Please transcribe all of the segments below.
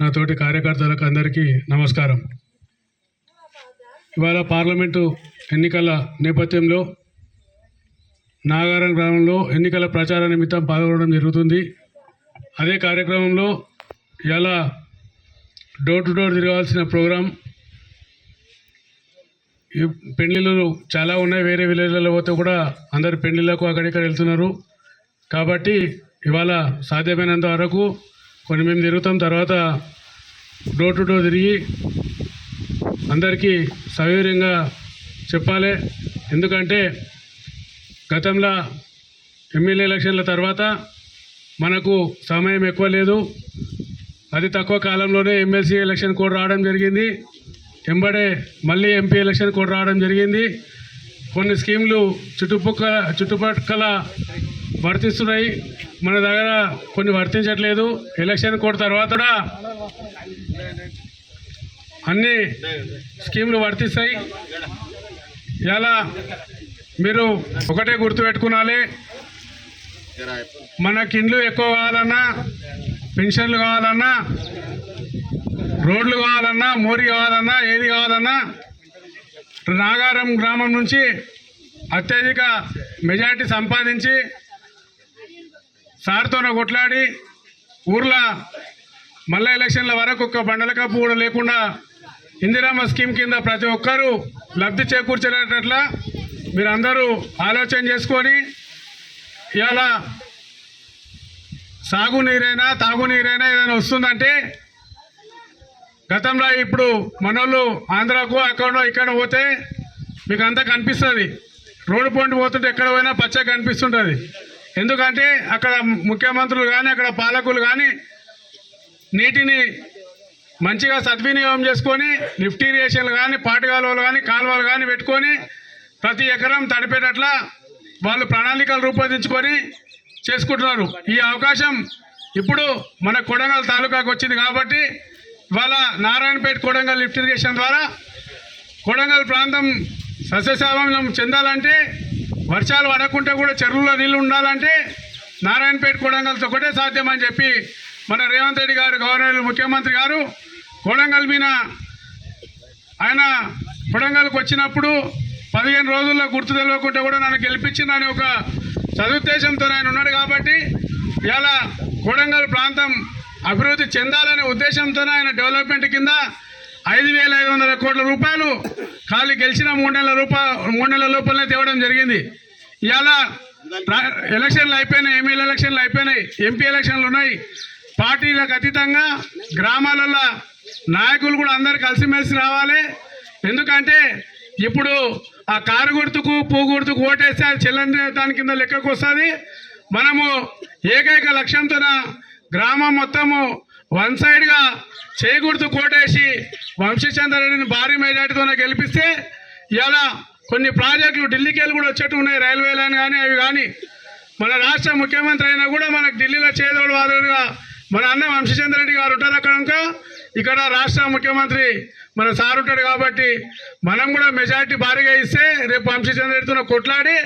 నా తోటి కార్యకర్తలకు అందరికీ నమస్కారం. ఇవాళ పార్లమెంటు ఎన్నికల నేపథ్యంలో నాగారం గ్రామంలో ఎన్నికల ప్రచార నిమిత్తం పాల్గొనడం జరుగుతుంది. అదే కార్యక్రమంలో ఇలా డోర్ టు డోర్ తిరగాల్సిన ప్రోగ్రాం పెళ్ళిళ్ళు పెళ్ళిళ్ళు చాలా ఉన్నాయి. వేరే విలేజ్లలో పోతే కూడా అందరు పెళ్ళిళ్ళకు అక్కడిక్కడ వెళ్తున్నారు. కాబట్టి ఇవాళ సాధ్యమైనంత వరకు కొన్ని మేము తిరుగుతాం తర్వాత డోర్ టు డోర్ తిరిగి అందరికీ సౌకర్యంగా చెప్పాలి. ఎందుకంటే గతంలో ఎమ్మెల్యే ఎలక్షన్ల తర్వాత మనకు సమయం ఎక్కువ లేదు. అతి తక్కువ కాలంలోనే ఎమ్మెల్సీ ఎలక్షన్ కూడా రావడం జరిగింది. వెంబడే మళ్ళీ ఎంపీ ఎలక్షన్ కూడా రావడం జరిగింది. కొన్ని స్కీమ్లు చుట్టుపక్కల చుట్టుపక్కల వర్తిస్తున్నాయి. మన దగ్గర కొన్ని వర్తించట్లేదు. ఎలక్షన్ కోడ్ తర్వాత కూడా అన్ని స్కీములు వర్తిస్తాయి. ఇలా మీరు ఒకటే గుర్తుపెట్టుకునాలి. మనకి ఇండ్లు ఎక్కువ కావాలన్నా పెన్షన్లు కావాలన్నా రోడ్లు కావాలన్నా మోరి కావాలన్నా ఏది కావాలన్నా నాగారం గ్రామం నుంచి అత్యధిక మెజారిటీ సంపాదించి సార్తోనే కొట్లాడి ఊర్లో మళ్ళా ఎలక్షన్ల వరకు ఒక్క బండల కప్పు కూడా లేకుండా ఇందిరామ స్కీమ్ కింద ప్రతి ఒక్కరూ లబ్ధి చేకూర్చేటట్ల మీరందరూ ఆలోచన చేసుకొని ఇవాళ సాగునీరైనా తాగునీరైనా ఏదైనా వస్తుందంటే గతంలో ఇప్పుడు మనోళ్ళు ఆంధ్రాకు అక్కడ ఇక్కడ పోతే మీకు అంతా కనిపిస్తుంది. రోడ్డు పొంటి పోతుంటే ఎక్కడ పోయినా పచ్చగా కనిపిస్తుంటుంది. ఎందుకంటే అక్కడ ముఖ్యమంత్రులు కానీ అక్కడ పాలకులు కానీ నీటిని మంచిగా సద్వినియోగం చేసుకొని లిఫ్ట్ ఇరిగేషన్లు కానీ పాటి కాలువలు కానీ కాలువలు కానీ పెట్టుకొని ప్రతి ఎకరం తడిపేటట్లా వాళ్ళు ప్రణాళికలు రూపొందించుకొని చేసుకుంటున్నారు. ఈ అవకాశం ఇప్పుడు మన కొడంగల్ తాలూకాకు వచ్చింది కాబట్టి ఇవాళ నారాయణపేట కొడంగల్ లిఫ్ట్ ఇరిగేషన్ ద్వారా కొడంగల్ ప్రాంతం సస్యశ్యామలం చెందాలంటే వర్షాలు పడకుంటే కూడా చెరువుల్లో నీళ్ళు ఉండాలంటే నారాయణపేట కొడంగల్తో ఒకటే సాధ్యం అని చెప్పి మన రేవంత్ రెడ్డి గారు గవర్నర్ ముఖ్యమంత్రి గారు కొడంగల్ మీద ఆయన కొడంగల్కి వచ్చినప్పుడు పదిహేను రోజుల్లో గుర్తు తెలియకుండా కూడా నన్ను గెలిపించిందని ఒక సదుద్దేశంతో ఆయన ఉన్నాడు కాబట్టి ఇలా కొడంగల్ ప్రాంతం అభివృద్ధి చెందాలనే ఉద్దేశంతో ఆయన డెవలప్మెంట్ కింద ఐదు వేల ఐదు వందల కోట్ల రూపాయలు ఖాళీ గెలిచిన మూడు నెలల రూపా మూడు నెలల లోపలనే తేవడం జరిగింది. ఇవాళ ఎలక్షన్లు అయిపోయినాయి ఎమ్మెల్యే ఎలక్షన్లు అయిపోయినాయి ఎంపీ ఎలక్షన్లు ఉన్నాయి. పార్టీలకు అతీతంగా గ్రామాలలో నాయకులు కూడా అందరు కలిసిమెలిసి రావాలి. ఎందుకంటే ఇప్పుడు ఆ కారు గుర్తుకు పూ గుర్తుకు ఓటేస్తే అది చెల్లని దాని కింద లెక్కకు వస్తుంది. మనము ఏకైక లక్ష్యంతో గ్రామం మొత్తము వన్ సైడ్గా చేయకూడదు కోటేసి వంశచంద్రరెడ్డిని భారీ మెజార్టీతో గెలిపిస్తే ఇలా కొన్ని ప్రాజెక్టులు ఢిల్లీకి వెళ్ళి కూడా వచ్చేట్టు ఉన్నాయి. రైల్వే లైన్ కానీ అవి కానీ. మన రాష్ట్ర ముఖ్యమంత్రి అయినా కూడా మనకు ఢిల్లీలో చేదోడు వాదుడుగా మన అన్న వంశచంద్రరెడ్డి గారు ఉంటారు అక్కడ ఇంకా. ఇక్కడ రాష్ట్ర ముఖ్యమంత్రి మన సార్ ఉంటాడు కాబట్టి మనం కూడా మెజార్టీ భారీగా ఇస్తే రేపు వంశచంద్రరెడ్డితో కొట్లాడి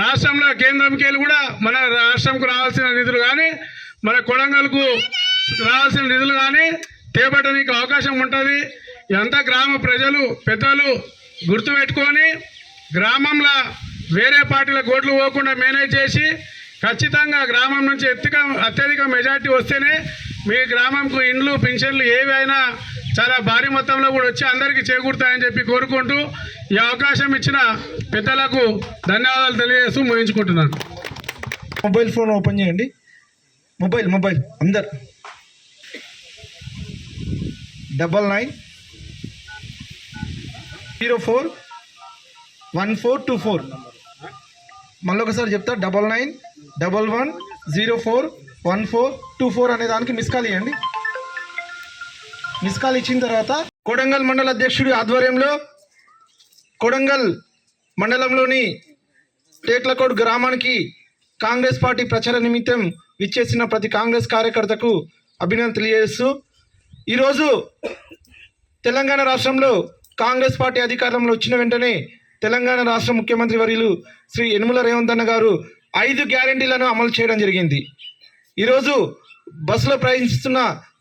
రాష్ట్రంలో కేంద్రంకి వెళ్ళి కూడా మన రాష్ట్రంకు రావాల్సిన నిధులు కానీ మన కొడంగల్కు రావాల్సిన నిధులు కానీ చేపట్టడానికి అవకాశం ఉంటుంది. ఎంత గ్రామ ప్రజలు పెద్దలు గుర్తుపెట్టుకొని గ్రామంలో వేరే పార్టీల ఓట్లు పోకుండా మేనేజ్ చేసి ఖచ్చితంగా గ్రామం నుంచి ఎత్తిక అత్యధిక మెజార్టీ వస్తేనే మీ గ్రామంకు ఇండ్లు పెన్షన్లు ఏవి అయినా చాలా భారీ మొత్తంలో కూడా వచ్చి అందరికీ చేకూరుతాయని చెప్పి కోరుకుంటూ ఈ అవకాశం ఇచ్చిన పెద్దలకు ధన్యవాదాలు తెలియజేస్తూ ముగించుకుంటున్నాను. మొబైల్ ఫోన్ ఓపెన్ చేయండి. మొబైల్ మొబైల్ అందరు. Double nine zero four one four two four. మళ్ళీ ఒకసారి చెప్తా double nine double one zero four one four two four అనే దానికి మిస్ కాల్ ఇవ్వండి మిస్ కాల్ ఇచ్చిన తర్వాత కొడంగల్ మండల అధ్యక్షుడి ఆధ్వర్యంలో కొడంగల్ మండలంలోని టేట్లకోడ్ గ్రామానికి కాంగ్రెస్ పార్టీ ప్రచార నిమిత్తం విచ్చేసిన ప్రతి కాంగ్రెస్ కార్యకర్తకు అభినందన తెలియజేస్తూ ఈరోజు తెలంగాణ రాష్ట్రంలో కాంగ్రెస్ పార్టీ అధికారంలో వచ్చిన వెంటనే తెలంగాణ రాష్ట్ర ముఖ్యమంత్రి వర్యులు శ్రీ యనుమల రేవంత్ అన్న గారు ఐదు గ్యారంటీలను అమలు చేయడం జరిగింది. ఈరోజు బస్సులో ప్రయాణిస్తున్న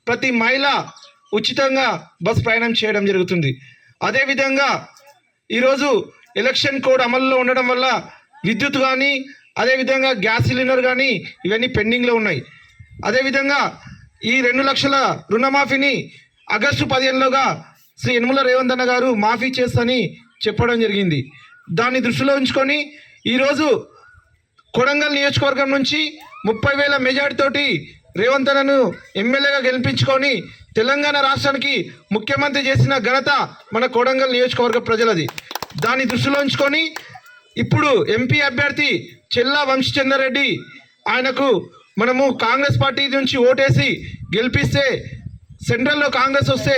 ప్రతి మహిళ ఉచితంగా బస్ ప్రయాణం చేయడం జరుగుతుంది. అదేవిధంగా ఈరోజు ఎలక్షన్ కోడ్ అమల్లో ఉండడం వల్ల విద్యుత్ కానీ అదేవిధంగా గ్యాస్ సిలిండర్ కానీ ఇవన్నీ పెండింగ్లో ఉన్నాయి. అదేవిధంగా ఈ రెండు లక్షల రుణమాఫీని ఆగస్టు పదిహేనులోగా శ్రీ యనమల రేవంత్ అన్న గారు మాఫీ చేస్తని చెప్పడం జరిగింది. దాన్ని దృష్టిలో ఉంచుకొని ఈరోజు కొడంగల్ నియోజకవర్గం నుంచి ముప్పై వేల మెజార్టీతోటి రేవంత్ అన్నను ఎమ్మెల్యేగా గెలిపించుకొని తెలంగాణ రాష్ట్రానికి ముఖ్యమంత్రి చేసిన ఘనత మన కొడంగల్ నియోజకవర్గ ప్రజలది. దాన్ని దృష్టిలో ఉంచుకొని ఇప్పుడు ఎంపీ అభ్యర్థి చెల్లా వంశచంద్రరెడ్డి ఆయనకు మనము కాంగ్రెస్ పార్టీ నుంచి ఓటేసి గెలిపిస్తే సెంట్రల్లో కాంగ్రెస్ వస్తే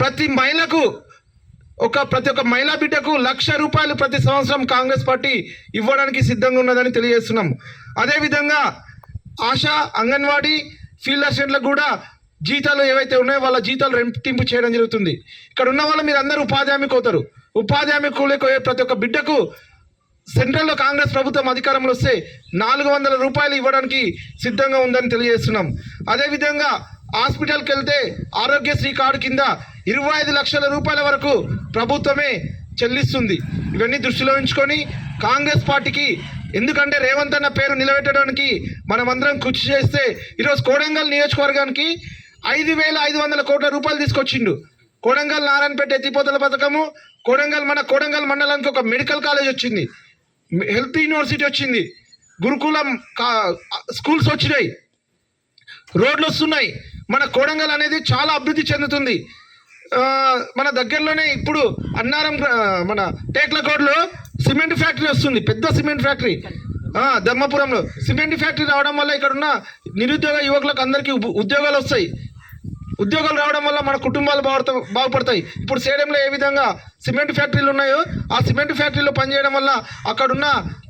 ప్రతి మహిళకు ఒక ప్రతి ఒక్క మహిళా బిడ్డకు లక్ష రూపాయలు ప్రతి సంవత్సరం కాంగ్రెస్ పార్టీ ఇవ్వడానికి సిద్ధంగా ఉన్నదని తెలియజేస్తున్నాం. అదేవిధంగా ఆశా అంగన్వాడీ ఫీల్డ్ అసిస్టెంట్లకు కూడా జీతాలు ఏవైతే ఉన్నాయో వాళ్ళ జీతాలు రెట్టింపు చేయడం జరుగుతుంది. ఇక్కడ ఉన్న వాళ్ళు మీరు అందరూ ఉపాధి హామీకి అవుతారు. ఉపాధి హామీకి కూలిపోయే ప్రతి ఒక్క బిడ్డకు సెంట్రల్లో కాంగ్రెస్ ప్రభుత్వం అధికారంలో వస్తే నాలుగు వందల రూపాయలు ఇవ్వడానికి సిద్ధంగా ఉందని తెలియజేస్తున్నాం. అదేవిధంగా హాస్పిటల్కి వెళ్తే ఆరోగ్యశ్రీ కార్డు కింద ఇరవై ఐదు లక్షల రూపాయల వరకు ప్రభుత్వమే చెల్లిస్తుంది. ఇవన్నీ దృష్టిలో ఉంచుకొని కాంగ్రెస్ పార్టీకి ఎందుకంటే రేవంత్ అన్న పేరు నిలబెట్టడానికి మనమందరం కృషి చేస్తే ఈరోజు కోడంగల్ నియోజకవర్గానికి ఐదు వేల ఐదు వందల కోట్ల రూపాయలు తీసుకొచ్చిండు. కోడంగల్ నారాయణపేట ఎత్తిపోతల పథకము కోడంగల్ మన కోడంగల్ మండలానికి ఒక మెడికల్ కాలేజ్ వచ్చింది. హెల్త్ యూనివర్సిటీ వచ్చింది. గురుకులం కా- స్కూల్స్ వచ్చినాయి. రోడ్లు వస్తున్నాయి. మన కోడంగల్ అనేది చాలా అభివృద్ధి చెందుతుంది. మన దగ్గరలోనే ఇప్పుడు అన్నారం మన టేక్లకోటలో సిమెంట్ ఫ్యాక్టరీ వస్తుంది. పెద్ద సిమెంట్ ఫ్యాక్టరీ. ధర్మపురంలో. సిమెంట్ ఫ్యాక్టరీ రావడం వల్ల ఇక్కడ ఉన్న నిరుద్యోగ యువకులకు అందరికీ ఉ- ఉద్యోగాలు వస్తాయి. ఉద్యోగాలు రావడం వల్ల మన కుటుంబాలు బాగుపడతా బాగుపడతాయి. ఇప్పుడు సేడంలో ఏ విధంగా సిమెంట్ ఫ్యాక్టరీలు ఉన్నాయో ఆ సిమెంట్ ఫ్యాక్టరీలో పనిచేయడం వల్ల అక్కడున్న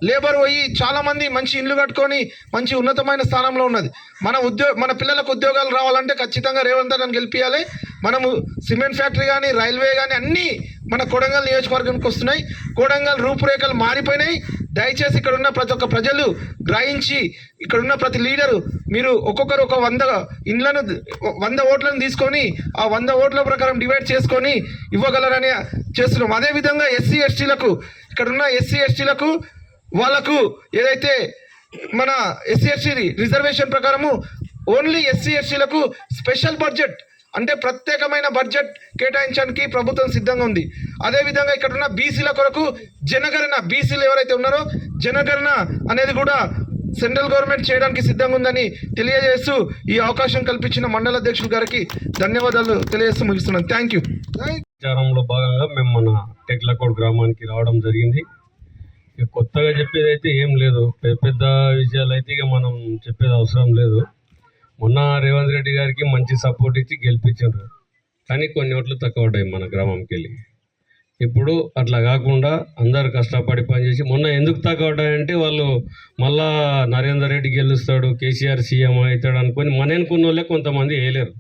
లేబర్ పోయి చాలామంది మంచి ఇల్లు కట్టుకొని మంచి ఉన్నతమైన స్థానంలో ఉన్నది. మన ఉద్యోగ మన పిల్లలకు ఉద్యోగాలు రావాలంటే ఖచ్చితంగా రేవంత్ అన్నని గెలిపించాలి మనము సిమెంట్ ఫ్యాక్టరీ కానీ రైల్వే కానీ అన్నీ మన కొడంగల్ నియోజకవర్గానికి వస్తున్నాయి. కొడంగల్ రూపురేఖలు మారిపోయినాయి. దయచేసి ఇక్కడ ఉన్న ప్రతి ఒక్క ప్రజలు గ్రహించి ఇక్కడ ఉన్న ప్రతి లీడరు మీరు ఒక్కొక్కరు ఒక వంద ఇండ్లను వంద ఓట్లను తీసుకొని ఆ వంద ఓట్ల ప్రకారం డివైడ్ చేసుకొని ఇవ్వగలరని చేస్తున్నాం. అదేవిధంగా ఎస్సీ ఎస్టీలకు ఇక్కడ ఉన్న ఎస్సీ ఎస్టీలకు వాళ్ళకు ఏదైతే మన ఎస్సీ ఎస్టీ రిజర్వేషన్ ప్రకారము ఓన్లీ ఎస్సీ ఎస్టీలకు స్పెషల్ బడ్జెట్ అంటే ప్రత్యేకమైన బడ్జెట్ కేటాయించడానికి ప్రభుత్వం సిద్ధంగా ఉంది. అదేవిధంగా ఇక్కడ ఉన్న బీసీల కొరకు జనగణన బీసీలు ఎవరైతే ఉన్నారో జనగణన అనేది కూడా సెంట్రల్ గవర్నమెంట్ చేయడానికి సిద్ధంగా ఉందని తెలియజేస్తూ ఈ అవకాశం కల్పించిన మండల అధ్యక్షుడు గారికి ధన్యవాదాలు తెలియజేస్తూ ముగిస్తున్నాను. థ్యాంక్ యూ ప్రచారంలో భాగంగా మేము మన టెక్లకోడ్ గ్రామానికి రావడం జరిగింది. ఇక కొత్తగా చెప్పేది అయితే ఏం లేదు. పెద్ద పెద్ద విషయాలు అయితే ఇక మనం చెప్పేది అవసరం లేదు. మొన్న రేవంత్ రెడ్డి గారికి మంచి సపోర్ట్ ఇచ్చి గెలిపించారు. కానీ కొన్ని ఓట్లు తక్కువ ఉంటాయి మన గ్రామంకి వెళ్ళి. ఇప్పుడు అట్లా కాకుండా అందరు కష్టపడి పనిచేసి మొన్న ఎందుకు తక్కువ పడ్డాయంటే వాళ్ళు మళ్ళా నరేందర్ రెడ్డి గెలుస్తాడు కేసీఆర్ సీఎం అవుతాడు అనుకొని మన అనుకున్న వాళ్ళే కొంతమంది వేయలేరు.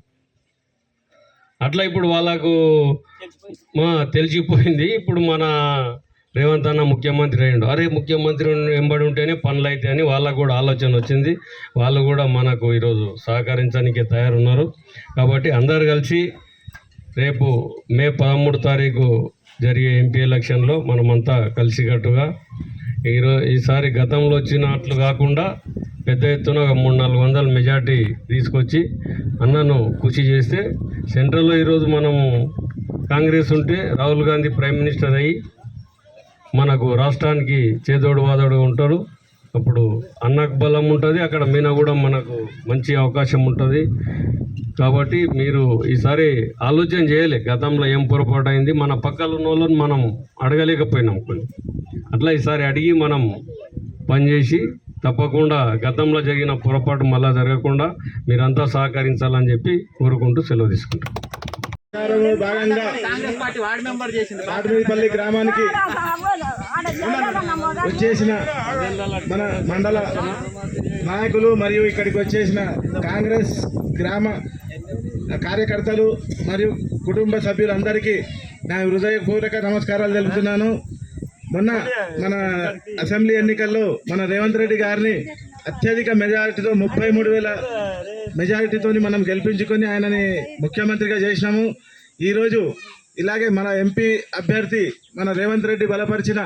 అట్లా ఇప్పుడు వాళ్ళకు మా తెలిసిపోయింది. ఇప్పుడు మన రేవంత్ అన్న ముఖ్యమంత్రి అయ్యిండు. అరే ముఖ్యమంత్రి వెంబడి ఉంటేనే పనులు అయితే అని వాళ్ళకు కూడా ఆలోచన వచ్చింది. వాళ్ళు కూడా మనకు ఈరోజు సహకరించడానికి తయారున్నారు. కాబట్టి అందరు కలిసి రేపు మే పదమూడు తారీఖు జరిగే ఎంపీ ఎలక్షన్లో మనమంతా కలిసికట్టుగా ఈరో ఈసారి గతంలో వచ్చినట్లు కాకుండా పెద్ద ఎత్తున ఒక మూడు నాలుగు వందల మెజార్టీ తీసుకొచ్చి అన్నను కృషి చేస్తే సెంట్రల్లో ఈరోజు మనము కాంగ్రెస్ ఉంటే రాహుల్ గాంధీ ప్రైమ్ మినిస్టర్ అయ్యి మనకు రాష్ట్రానికి చేదోడు వాదోడు ఉంటారు. అప్పుడు అన్నకు బలం ఉంటుంది అక్కడ మీనా కూడా మనకు మంచి అవకాశం ఉంటుంది. కాబట్టి మీరు ఈసారి ఆలోచన చేయలే గతంలో ఏం పొరపాటు అయింది మన పక్కన ఉన్న వాళ్ళని మనం అడగలేకపోయినాం కొన్ని అట్లా ఈసారి అడిగి మనం పనిచేసి తప్పకుండా గతంలో జరిగిన పొరపాటు మళ్ళా జరగకుండా మీరంతా సహకరించాలని చెప్పి కోరుకుంటూ సెలవు తీసుకుంటాం భాగంగా ఆటమీపల్లి గ్రామానికి వచ్చేసిన మన మండల నాయకులు మరియు ఇక్కడికి వచ్చేసిన కాంగ్రెస్ గ్రామ కార్యకర్తలు మరియు కుటుంబ సభ్యులందరికీ నా హృదయపూర్వక నమస్కారాలు తెలుపుతున్నాను. మొన్న మన అసెంబ్లీ ఎన్నికల్లో మన రేవంత్ రెడ్డి గారిని అత్యధిక మెజారిటీతో ముప్పై మూడు వేల మెజారిటీతో మనం గెలిపించుకొని ఆయనని ముఖ్యమంత్రిగా చేసినాము. ఈరోజు ఇలాగే మన ఎంపీ అభ్యర్థి మన రేవంత్ రెడ్డి బలపరిచిన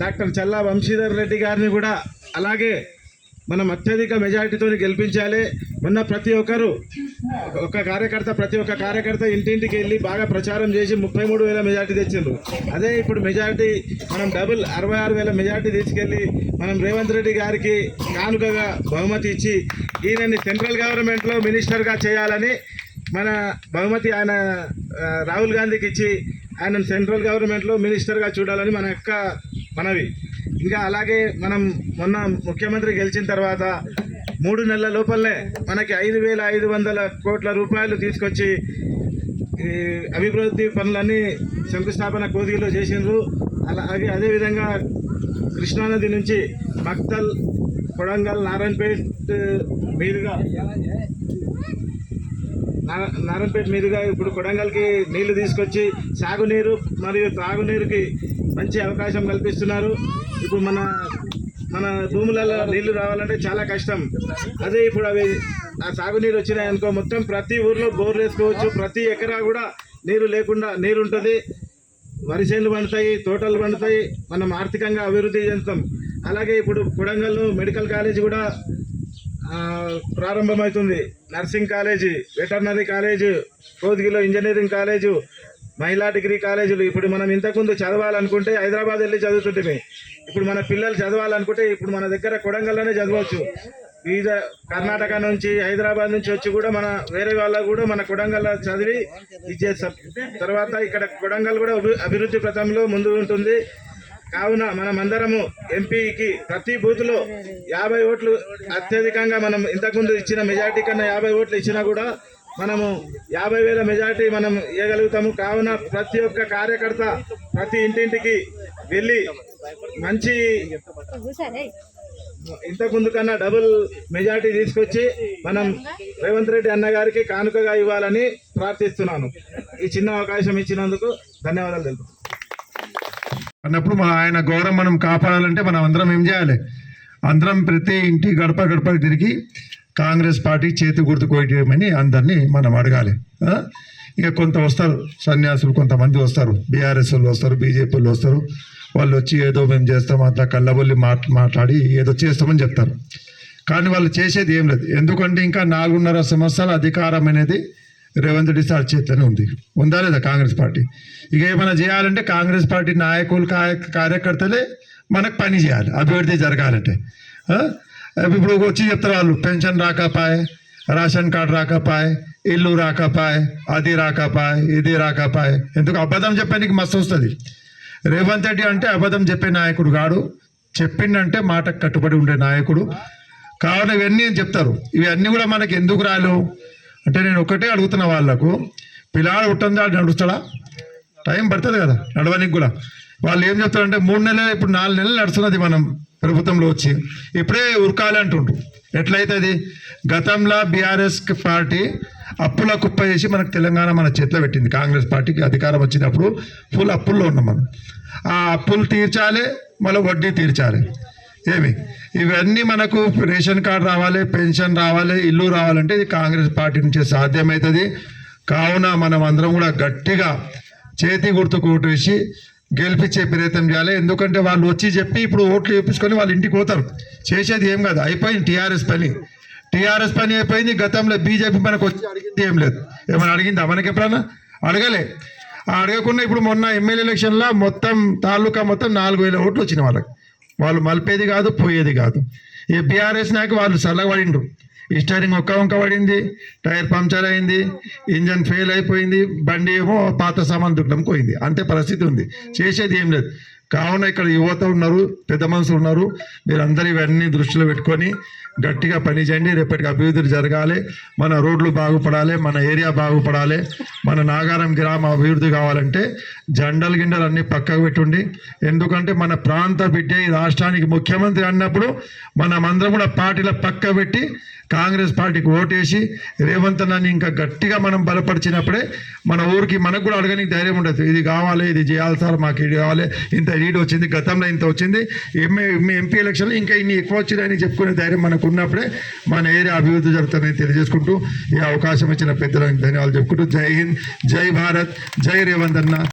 డాక్టర్ చల్లా వంశీధర్ రెడ్డి గారిని కూడా అలాగే మనం అత్యధిక మెజారిటీతో గెలిపించాలి. ఉన్న ప్రతి ఒక్కరు ఒక కార్యకర్త ప్రతి ఒక్క కార్యకర్త ఇంటింటికి వెళ్ళి బాగా ప్రచారం చేసి ముప్పై మూడు వేల మెజార్టీ తెచ్చిండ్రు. అదే ఇప్పుడు మెజారిటీ మనం డబుల్ అరవై ఆరు వేల మెజార్టీ తీసుకెళ్ళి మనం రేవంత్ రెడ్డి గారికి కానుకగా బహుమతి ఇచ్చి ఈయనని సెంట్రల్ గవర్నమెంట్లో మినిస్టర్గా చేయాలని మన బహుమతి ఆయన రాహుల్ గాంధీకి ఇచ్చి ఆయన సెంట్రల్ గవర్నమెంట్లో మినిస్టర్గా చూడాలని మన యొక్క మనవి. ఇంకా అలాగే మనం మొన్న ముఖ్యమంత్రి గెలిచిన తర్వాత మూడు నెలల లోపలనే మనకి ఐదు వేల ఐదు వందల కోట్ల రూపాయలు తీసుకొచ్చి అభివృద్ధి పనులన్నీ శంకుస్థాపన కోదిలో చేసిండ్రు. అలాగే అదేవిధంగా కృష్ణానది నుంచి మక్తల్ కొడంగల్ నారాయణపేట్ మీదుగా నారాయణపేట మీదుగా ఇప్పుడు కొడంగల్కి నీళ్ళు తీసుకొచ్చి సాగునీరు మరియు తాగునీరుకి మంచి అవకాశం కల్పిస్తున్నారు. ఇప్పుడు మన మన భూములలో నీళ్ళు రావాలంటే చాలా కష్టం. అదే ఇప్పుడు అవి ఆ సాగునీరు వచ్చినాయి అనుకో మొత్తం ప్రతి ఊర్లో బోర్లు వేసుకోవచ్చు. ప్రతి ఎకరా కూడా నీరు లేకుండా నీరు ఉంటుంది వరి చేనులు పండుతాయి తోటలు పండుతాయి. మనం ఆర్థికంగా అభివృద్ధి చెందుతాం. అలాగే ఇప్పుడు కొడంగల్ మెడికల్ కాలేజ్ కూడా ప్రారంభమవుతుంది. నర్సింగ్ కాలేజీ వెటర్నరీ కాలేజ్ కోదిగిలో ఇంజనీరింగ్ కాలేజు మహిళా డిగ్రీ కాలేజీలు ఇప్పుడు మనం ఇంతకుముందు చదవాలనుకుంటే హైదరాబాద్ వెళ్ళి చదువుతుంటే ఇప్పుడు మన పిల్లలు చదవాలనుకుంటే ఇప్పుడు మన దగ్గర కొడంగల్లోనే చదవచ్చు. వివిధ కర్ణాటక నుంచి హైదరాబాద్ నుంచి వచ్చి కూడా మన వేరే వాళ్ళ కూడా మన కొడంగల్ చదివి ఇచ్చేస్తాం తర్వాత ఇక్కడ కొడంగల్ కూడా అభి- అభివృద్ధి పథంలో ముందు ఉంటుంది. కావున మనమందరము ఎంపీకి ప్రతి బూత్లో యాభై ఓట్లు అత్యధికంగా మనం ఇంతకుముందు ఇచ్చిన మెజార్టీ కన్నా యాభై ఓట్లు ఇచ్చినా కూడా మనము యాభై వేల మెజార్టీ మనం ఇవ్వగలుగుతాము కావున ప్రతి ఒక్క కార్యకర్త ప్రతి ఇంటింటికి వెళ్ళి మంచి ఇంతకుముందు కన్నా డబుల్ మెజార్టీ తీసుకొచ్చి మనం రేవంత్ రెడ్డి అన్న గారికి కానుకగా ఇవ్వాలని ప్రార్థిస్తున్నాను. ఈ చిన్న అవకాశం ఇచ్చినందుకు ధన్యవాదాలు తెలుపుతున్నాను అన్నప్పుడు మన ఆయన గౌరవం మనం కాపాడాలంటే మనం అందరం ఏం చేయాలి? అందరం ప్రతి ఇంటి గడప గడప తిరిగి కాంగ్రెస్ పార్టీ చేతి గుర్తు కోయమని అందరినీ మనం అడగాలి. ఇక కొంత వస్తారు సన్యాసులు కొంతమంది వస్తారు. బీఆర్ఎస్ వాళ్ళు వస్తారు బీజేపీ వాళ్ళు వస్తారు. వాళ్ళు వచ్చి ఏదో మేము చేస్తాం అట్లా కళ్ళబొల్లి మాట్ మాట్లాడి ఏదో చేస్తామని చెప్తారు. కానీ వాళ్ళు చేసేది ఏం లేదు. ఎందుకంటే ఇంకా నాలుగున్నర సంవత్సరాల అధికారం అనేది రేవంత్ రెడ్డి సార్ చేతిలోనే ఉంది. ఉందా లేదా కాంగ్రెస్ పార్టీ? ఇక ఏమైనా చేయాలంటే కాంగ్రెస్ పార్టీ నాయకులు కార్యకర్తలే మనకు పని చేయాలి అభివృద్ధి జరగాలంటే. ఇప్పుడు వచ్చి చెప్తారు వాళ్ళు పెన్షన్ రాకపాయ్ రేషన్ కార్డు రాకపాయ్ ఇల్లు రాకపాయ్ అది రాకపాయ్ ఇది రాకపాయ్. ఎందుకు అబద్ధం చెప్పడానికి మస్తు వస్తుంది? రేవంత్ రెడ్డి అంటే అబద్ధం చెప్పే నాయకుడు కాడు. చెప్పిండంటే మాటకు కట్టుబడి ఉండే నాయకుడు. కావున ఇవన్నీ చెప్తారు. ఇవన్నీ కూడా మనకి ఎందుకు రాలు అంటే నేను ఒకటే అడుగుతున్న వాళ్ళకు పిల్లాడు పుట్టిందా నడుస్తాడా? టైం పడుతుంది కదా నడవడానికి కూడా. వాళ్ళు ఏం చెప్తారంటే మూడు నెలలు ఇప్పుడు నాలుగు నెలలు నడుస్తున్నది మనం. ప్రభుత్వంలో వచ్చి ఇప్పుడే ఉరకాలి అంటుండ్రు. ఎట్లయితుంది? గతంలో బీఆర్ఎస్ పార్టీ అప్పుల కుప్ప చేసి మనకు తెలంగాణ మన చేతిలో పెట్టింది. కాంగ్రెస్ పార్టీకి అధికారం వచ్చినప్పుడు ఫుల్ అప్పుల్లో ఉన్నాం మనం. ఆ అప్పులు తీర్చాలి మళ్ళీ వడ్డీ తీర్చాలి. ఏమి? ఇవన్నీ మనకు రేషన్ కార్డు రావాలి పెన్షన్ రావాలి ఇల్లు రావాలంటే ఇది కాంగ్రెస్ పార్టీ నుంచే సాధ్యమవుతుంది కావున మనం అందరం కూడా గట్టిగా చేతి గుర్తు కోటేసి గెలిపించే ప్రయత్నం చేయాలి. ఎందుకంటే వాళ్ళు వచ్చి చెప్పి ఇప్పుడు ఓట్లు వేయించుకొని వాళ్ళు ఇంటికి పోతారు. చేసేది ఏం కాదు. అయిపోయింది టీఆర్ఎస్ పని. టీఆర్ఎస్ పని అయిపోయింది. గతంలో బీజేపీ మనకు వచ్చి అడిగింది ఏం లేదు. ఏమైనా అడిగిందా? మనకి ఎప్పుడన్నా? అడగలే. అడగకుండా ఇప్పుడు మొన్న ఎమ్మెల్యే ఎలక్షన్లో మొత్తం తాలూకా మొత్తం నాలుగు వేల ఓట్లు వచ్చినాయి వాళ్ళకి. వాళ్ళు మలిపేది కాదు పోయేది కాదు. ఈ బీఆర్ఎస్ నాకు వాళ్ళు చల్లబడిండ్రు ఈ స్టైరింగ్ ఒక్క వంక పడింది టైర్ పంక్చర్ అయింది ఇంజన్ ఫెయిల్ అయిపోయింది బండి ఏమో పాత సామాన్ దుఃఖం పోయింది. అంతే పరిస్థితి ఉంది. చేసేది ఏం లేదు. కావున ఇక్కడ యువత ఉన్నారు పెద్ద మనుషులు ఉన్నారు. మీరందరూ ఇవన్నీ దృష్టిలో పెట్టుకొని గట్టిగా పని చేయండి. రేపటికి అభివృద్ధి జరగాలి. మన రోడ్లు బాగుపడాలి మన ఏరియా బాగుపడాలి. మన నాగారం గ్రామ అభివృద్ధి కావాలంటే జెండలు గిండలు అన్నీ పక్కకు పెట్టుండి. ఎందుకంటే మన ప్రాంత బిడ్డ ఈ రాష్ట్రానికి ముఖ్యమంత్రి అన్నప్పుడు మనమందరం కూడా పార్టీల పక్క పెట్టి కాంగ్రెస్ పార్టీకి ఓటేసి రేవంత్ అన్నని ఇంకా గట్టిగా మనం బలపరిచినప్పుడే మన ఊరికి మనకు కూడా అడగనికి ధైర్యం ఉండదు. ఇది కావాలి ఇది చేయాలి సార్ మాకు ఇది కావాలి ఇంత లీడ్ వచ్చింది గతంలో ఇంత వచ్చింది. ఎంఏ ఎంపీ ఎలక్షన్లో ఇంకా ఇన్ని ఎక్కువ వచ్చినాయని చెప్పుకునే ధైర్యం మనకు ఉన్నప్పుడే మన ఏరియా అభివృద్ధి జరుగుతుందని తెలియజేసుకుంటూ ఈ అవకాశం ఇచ్చిన పెద్దలకు ధన్యవాదాలు చెప్పుకుంటూ జై హింద్ జై భారత్ జై రేవంత్ అన్న.